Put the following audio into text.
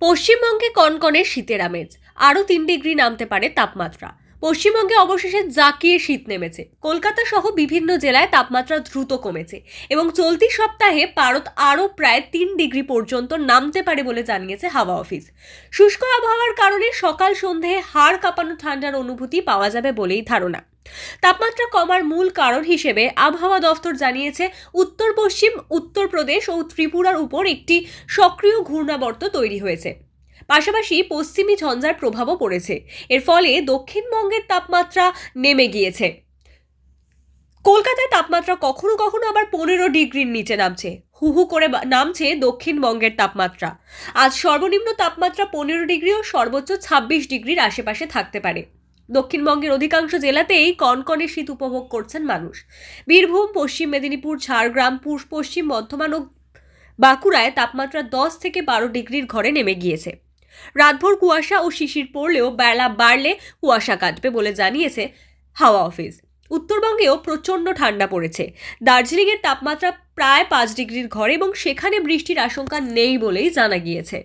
পশ্চিমবঙ্গে কনকনে শীতের আমেজ। আরও তিন ডিগ্রি নামতে পারে তাপমাত্রা। পশ্চিমবঙ্গে অবশেষে জাকিয়ে শীত নেমেছে। কলকাতা সহ বিভিন্ন জেলায় তাপমাত্রা দ্রুত কমেছে এবং চলতি সপ্তাহে পারদ আরও প্রায় তিন ডিগ্রি পর্যন্ত নামতে পারে বলে জানিয়েছে হাওয়া অফিস। শুষ্ক আবহাওয়ার কারণে সকাল সন্ধে হাড় কাঁপানো ঠান্ডার অনুভূতি পাওয়া যাবে বলেই ধারণা। তাপমাত্রা কমার মূল কারণ হিসেবে আবহাওয়া দফতর জানিয়েছে, উত্তর পশ্চিম উত্তরপ্রদেশ ও ত্রিপুরার উপর একটি সক্রিয় ঘূর্ণাবর্ত তৈরি হয়েছে। পাশাপাশি পশ্চিমী ঝঞ্ঝার প্রভাবও পড়েছে। এর ফলে দক্ষিণবঙ্গের তাপমাত্রা নেমে গিয়েছে। কলকাতায় তাপমাত্রা কখনো কখনো আবার পনেরো ডিগ্রির নিচে নামছে। হু হু করে নামছে দক্ষিণবঙ্গের তাপমাত্রা। আজ সর্বনিম্ন তাপমাত্রা পনেরো ডিগ্রি ও সর্বোচ্চ ছাব্বিশ ডিগ্রির আশেপাশে থাকতে পারে। দক্ষিণবঙ্গের অধিকাংশ জেলাতেই কনকনে শীত উপভোগ করছেন মানুষ। বীরভূম, পশ্চিম মেদিনীপুর, ঝাড়গ্রাম পশ্চিম বর্ধমান ও বাঁকুড়ায় তাপমাত্রা দশ থেকে বারো ডিগ্রির ঘরে নেমে গিয়েছে। রাতভর কুয়াশা ও শিশির পড়লেও বেলা বাড়লে কুয়াশা কাটবে বলে জানিয়েছে হাওয়া অফিস। উত্তরবঙ্গেও প্রচণ্ড ঠান্ডা পড়েছে। দার্জিলিংয়ের তাপমাত্রা প্রায় পাঁচ ডিগ্রির ঘরে এবং সেখানে বৃষ্টির আশঙ্কা নেই বলেই জানা গিয়েছে।